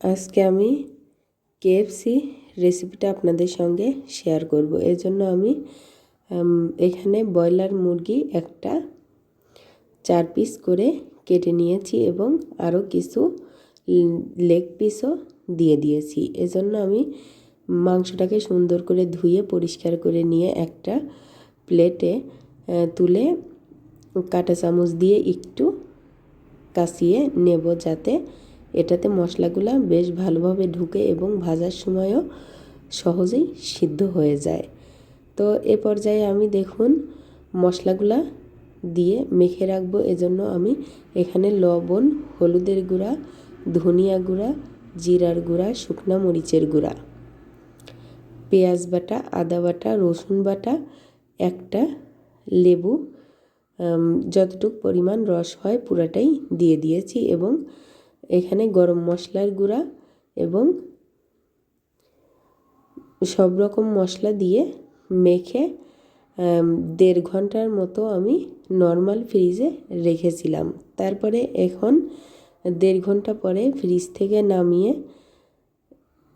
আজকে আমি কেএফসি রেসিপিটা আপনাদের সঙ্গে শেয়ার করব। জন্য আমি এখানে ব্রয়লার মুরগি একটা চার পিস করে কেটে নিয়েছি এবং আরও কিছু লেগ পিসও দিয়ে দিয়েছি। এজন্য আমি মাংসটাকে সুন্দর করে ধুয়ে পরিষ্কার করে নিয়ে একটা প্লেটে তুলে কাঁটা চামচ দিয়ে একটু কাশিয়ে নেব যাতে এটাতে মশলাগুলো বেশ ভালোভাবে ঢুকে এবং ভাজার সময়ও সহজেই সিদ্ধ হয়ে যায়। তো এ পর্যায়ে আমি দেখুন মশলাগুলা দিয়ে মেখে রাখব। এজন্য আমি এখানে লবণ, হলুদের গুঁড়া, ধনিয়া গুঁড়া, জিরার গুঁড়া, শুকনা মরিচের গুঁড়া, পেঁয়াজ বাটা, আদা বাটা, রসুন বাটা, একটা লেবু যতটুক পরিমাণ রস হয় পুরাটাই দিয়ে দিয়েছি এবং এখানে গরম মশলার গুঁড়া এবং সব রকম মশলা দিয়ে মেখে দেড় ঘণ্টার মতো আমি নর্মাল ফ্রিজে রেখেছিলাম। তারপরে এখন দেড় ঘণ্টা পরে ফ্রিজ থেকে নামিয়ে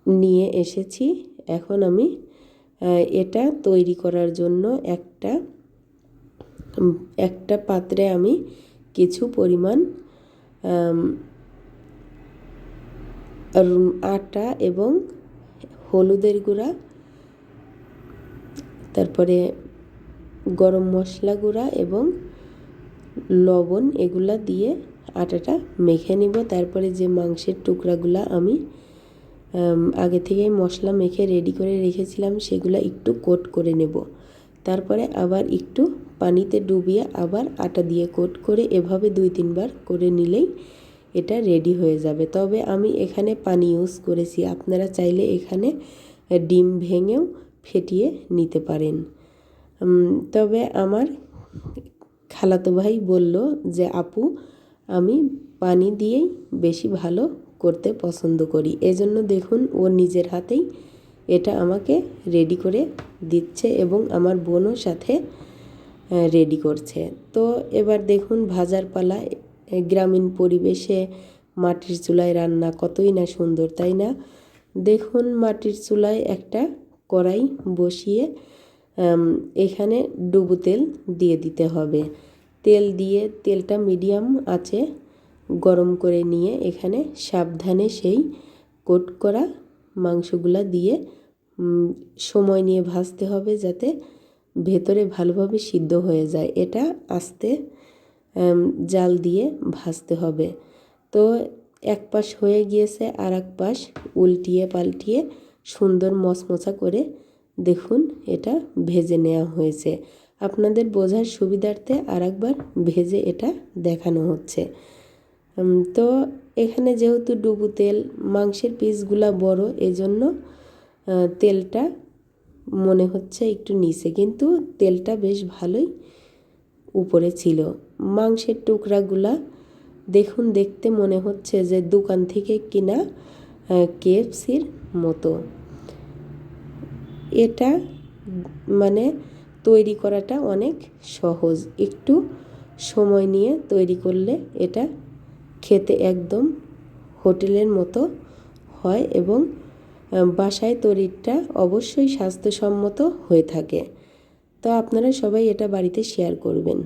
নিয়ে এসেছি। এখন আমি এটা তৈরি করার জন্য একটা একটা পাত্রে আমি কিছু পরিমাণ আটা এবং হলুদের গুঁড়া, তারপরে গরম মশলা গুঁড়া এবং লবণ এগুলা দিয়ে আটাটা মেখে নিব। তারপরে যে মাংসের টুকরাগুলা আমি আগে থেকে মশলা মেখে রেডি করে রেখেছিলাম, সেগুলো একটু কোট করে নেব। তারপরে আবার একটু পানিতে ডুবিয়ে আবার আটা দিয়ে কোট করে এভাবে দুই তিনবার করে নিলেই এটা রেডি হয়ে যাবে। তবে আমি এখানে পানি ইউজ করেছি। আপনারা চাইলে এখানে ডিম ভেঙেও ফেটিয়ে নিতে পারেন। তবে আমার খালাতো ভাই বলল যে, আপু, আমি পানি দিয়েই বেশি ভালো করতে পছন্দ করি। এজন্য দেখুন, ও নিজের হাতেই এটা আমাকে রেডি করে দিচ্ছে এবং আমার বোনও সাথে রেডি করছে। তো এবার দেখুন, ভাজার পালা গ্রামীণ পরিবেশে মাটির চুলায় রান্না কতই না সুন্দর, তাই না? দেখুন মাটির চুলায় একটা কড়াই বসিয়ে এখানে ডুবু তেল দিয়ে দিতে হবে। তেল দিয়ে তেলটা মিডিয়াম আছে গরম করে নিয়ে এখানে সাবধানে সেই কোট করা মাংসগুলা দিয়ে সময় নিয়ে ভাজতে হবে যাতে ভেতরে ভালোভাবে সিদ্ধ হয়ে যায়। এটা আস্তে জাল দিয়ে ভাজতে হবে। তো এক পাশ হয়ে গিয়েছে আর এক পাশ উল্টিয়ে পাল্টিয়ে সুন্দর মচমচা করে দেখুন এটা ভেজে নেওয়া হয়েছে। আপনাদের বোঝার সুবিধার্থে আর একবার ভেজে এটা দেখানো হচ্ছে। তো এখানে যেহেতু ডুবু তেল, মাংসের পিসগুলা বড়, এজন্য তেলটা মনে হচ্ছে একটু নিচে, কিন্তু তেলটা বেশ ভালোই উপরে ছিল। মাংসের টুকরাগুলা দেখুন, দেখতে মনে হচ্ছে যে দোকান থেকে কিনা কেএফসির মতো। এটা মানে তৈরি করাটা অনেক সহজ। একটু সময় নিয়ে তৈরি করলে এটা খেতে একদম হোটেলের মতো হয় এবং বাসায় তৈরিটা অবশ্যই স্বাস্থ্যসম্মত হয়ে থাকে। তো আপনারা সবাই এটা বাড়িতে শেয়ার করবেন।